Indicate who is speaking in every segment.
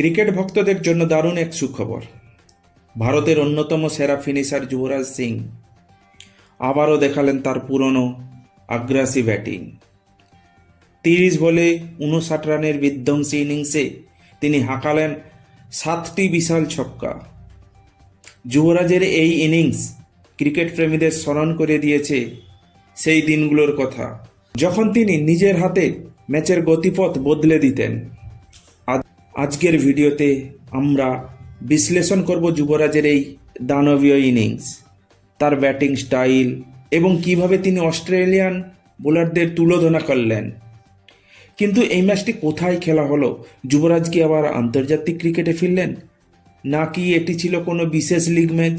Speaker 1: Cricket ভক্তদের জন্য দারুণ এক সুখবর। ভারতের অন্যতম সেরা ফিনিশার যুবরাজ সিং আবারও দেখালেন তার পুরনো আগ্রাসী ব্যাটিং। তিরিশ বলে উনষাট রানের বিধ্বংসী ইনিংসে তিনি হাঁকালেন সাতটি বিশাল ছক্কা। যুবরাজের এই ইনিংস ক্রিকেট প্রেমীদের স্মরণ করে দিয়েছে সেই দিনগুলোর কথা। যখন তিনি নিজের হাতে ম্যাচের গতিপথ বদলে দিতেন আজকের ভিডিওতে আমরা বিশ্লেষণ করব যুবরাজের এই দানবীয় ইনিংস, তার ব্যাটিং স্টাইল এবং কীভাবে তিনি অস্ট্রেলিয়ান বোলারদের তুলোধনা করলেন। কিন্তু এই ম্যাচটি কোথায় খেলা হলো? যুবরাজ কি আবার আন্তর্জাতিক ক্রিকেটে ফিরলেন? নাকি এটি ছিল কোনো বিশেষ লিগ ম্যাচ?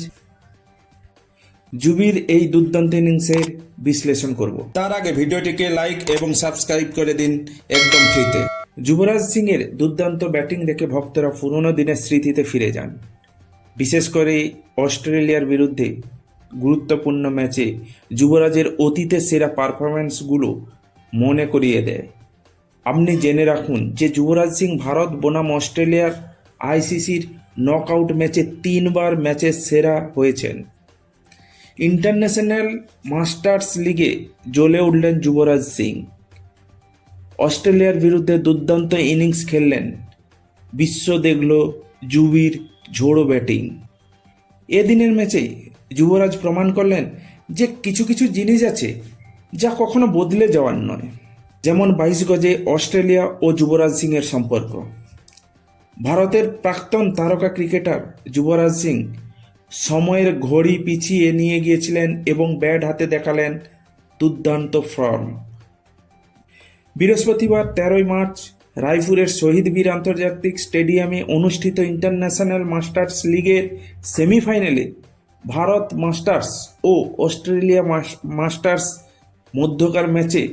Speaker 1: জুবির এই দুর্দান্ত ইনিংসের বিশ্লেষণ করব। তার আগে ভিডিওটিকে লাইক এবং সাবস্ক্রাইব করে দিন একদম ফ্রিতে। যুবরাজ সিং এর দুর্দান্ত ব্যাটিং দেখে ভক্তরা পুরনো দিনের স্মৃতিতে ফিরে যান। বিশেষ করে অস্ট্রেলিয়ার বিরুদ্ধে গুরুত্বপূর্ণ ম্যাচে যুবরাজের অতীতের সেরা পারফরম্যান্সগুলো মনে করিয়ে দেয়। আপনি জেনে রাখুন যে যুবরাজ সিং ভারত বনাম অস্ট্রেলিয়ার আইসিসির নকআউট ম্যাচে তিনবার ম্যাচের সেরা হয়েছেন। ইন্টারন্যাশনাল মাস্টার্স লিগে জ্বলে উঠলেন যুবরাজ সিং। অস্ট্রেলিয়ার বিরুদ্ধে দুর্দান্ত ইনিংস খেললেন। বিশ্ব দেখল জুবির ঝোড়ো ব্যাটিং। এদিনের ম্যাচে যুবরাজ প্রমাণ করলেন যে কিছু কিছু জিনিস আছে যা কখনো বদলে যাওয়ার নয়, যেমন বাইশ গজে অস্ট্রেলিয়া ও যুবরাজ সিংয়ের সম্পর্ক। ভারতের প্রাক্তন তারকা ক্রিকেটার যুবরাজ সিং সময়ের ঘড়ি পিছিয়ে নিয়ে গিয়েছিলেন এবং ব্যাট হাতে দেখালেন দুর্দান্ত ফর্ম। বৃহস্পতিবার তেরোই মার্চ, রায়পুরের শহীদ বীর আন্তর্জাতিক স্টেডিয়ামে অনুষ্ঠিত ইন্টারন্যাশনাল মাস্টার্স লিগের সেমিফাইনালে ভারত মাস্টার্স ও অস্ট্রেলিয়া মাস্টার্স মধ্যকার ম্যাচে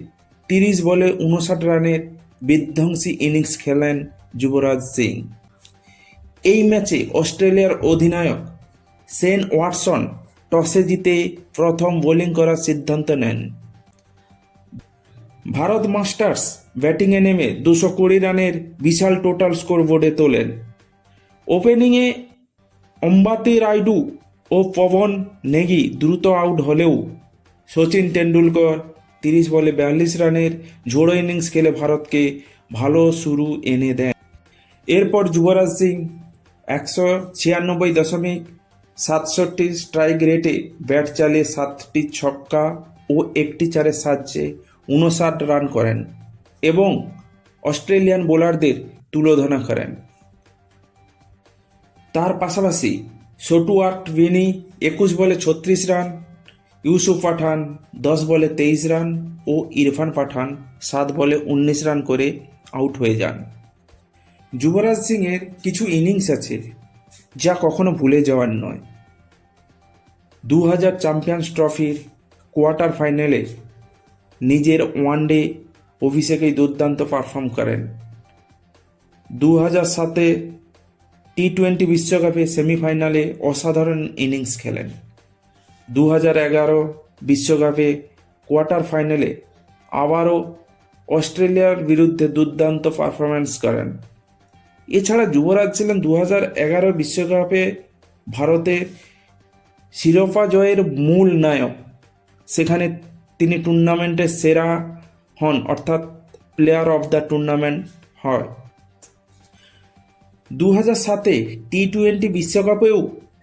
Speaker 1: তিরিশ বলে উনষাট রানের বিধ্বংসী ইনিংস খেলেন যুবরাজ সিং। এই ম্যাচে অস্ট্রেলিয়ার অধিনায়ক সেন ওয়াটসন টসে জিতে প্রথম বোলিং করার সিদ্ধান্ত নেন। ভারত মাস্টার্স ব্যাটিংয়ে নেমে দুশো কুড়ি রানের বিশাল টোটাল স্কোর বোর্ডে তোলেন। ওপেনিংয়ে অম্বাতি রাইডু ও পবন নেগি দ্রুত আউট হলেও সচিন টেন্ডুলকর তিরিশ বলে বিয়াল্লিশ রানের ঝোড়ো ইনিংস খেলে ভারতকে ভালো শুরু এনে দেন। এরপর যুবরাজ সিং একশো ছিয়ানব্বই দশমিক সাতষট্টি স্ট্রাইক রেটে ব্যাট চালিয়ে সাতটি ছক্কা ও একটি চারের সাহায্যে উনষাট রান করেন এবং অস্ট্রেলিয়ান বোলারদের তুলোধনা করেন। তার পাশাপাশি সটুয়ার্ট ভিনি একুশ বলে ছত্রিশ রান, ইউসুফ পাঠান দশ বলে তেইশ রান ও ইরফান পাঠান সাত বলে উনিশ রান করে আউট হয়ে যান। যুবরাজ সিংয়ের কিছু ইনিংস আছে যা কখনো ভুলে যাওয়ার নয়। দু হাজার চ্যাম্পিয়ন্স ট্রফির কোয়ার্টার ফাইনালে নিজের ওয়ানডে অভিষেকেই দুর্দান্ত পারফর্ম করেন। দু হাজার সাতে টি টোয়েন্টি বিশ্বকাপে সেমিফাইনালে অসাধারণ ইনিংস খেলেন। দু হাজার এগারো বিশ্বকাপে কোয়ার্টার ফাইনালে আবারও অস্ট্রেলিয়ার বিরুদ্ধে দুর্দান্ত পারফরম্যান্স করেন। এছাড়া যুবরাজ ছিলেন দু হাজার এগারো বিশ্বকাপে ভারতের শিরোপা জয়ের মূল নায়ক। সেখানে তিনি টুর্নামেন্টের সেরা হন, অর্থাৎ প্লেয়ার অফ দ্য টুর্নামেন্ট হয়। দু হাজার সাতে টি টোয়েন্টি বিশ্বকাপেও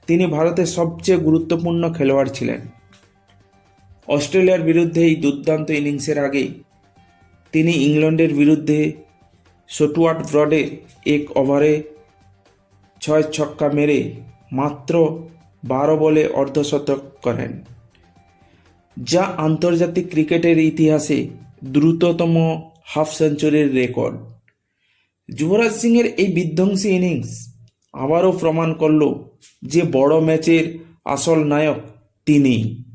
Speaker 1: তিনি ভারতের সবচেয়ে গুরুত্বপূর্ণ খেলোয়াড় ছিলেন। অস্ট্রেলিয়ার বিরুদ্ধে এই দুর্দান্ত ইনিংসের আগে তিনি ইংল্যান্ডের বিরুদ্ধে সটুয়ার্ট ব্রডে এক ওভারে ছয় ছক্কা মেরে মাত্র বারো বলে অর্ধশতক করেন। যা আন্তর্জাতিক ক্রিকেটের ইতিহাসে দ্রুততম হাফ সেঞ্চুরির রেকর্ড। যুবরাজ সিংয়ের এই বিধ্বংসী ইনিংস আবারও প্রমাণ করল যে বড় ম্যাচের আসল নায়ক তিনিই।